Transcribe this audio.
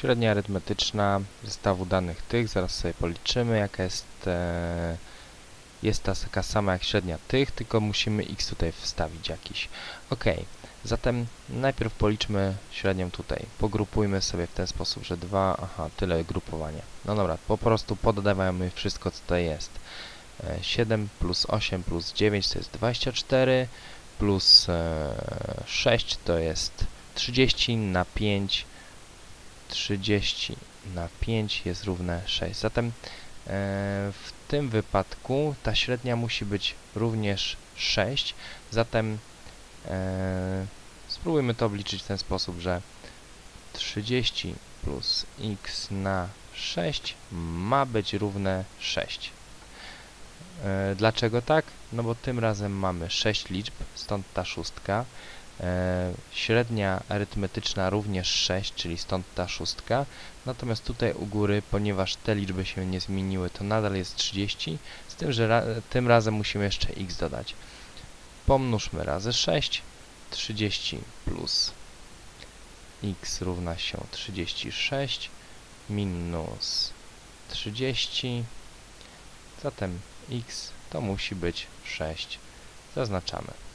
Średnia arytmetyczna zestawu danych tych, zaraz sobie policzymy, jaka jest, e, jest ta taka sama jak średnia tych, tylko musimy x tutaj wstawić jakiś. Ok, zatem najpierw policzmy średnią tutaj. Pogrupujmy sobie w ten sposób, że 2, aha, tyle grupowania. No dobra, po prostu pododawajmy wszystko co tutaj jest. E, 7 plus 8 plus 9 to jest 24, plus e, 6 to jest 30 na 5 30 na 5 jest równe 6. Zatem e, w tym wypadku ta średnia musi być również 6. Zatem e, spróbujmy to obliczyć w ten sposób, że 30 plus x na 6 ma być równe 6. E, dlaczego tak? No bo tym razem mamy 6 liczb, stąd ta szóstka. E, średnia arytmetyczna również 6, czyli stąd ta szóstka. Natomiast tutaj u góry, ponieważ te liczby się nie zmieniły, to nadal jest 30, z tym, że ra tym razem musimy jeszcze x dodać. Pomnóżmy razy 6, 30 plus x równa się 36 minus 30, zatem x to musi być 6. Zaznaczamy.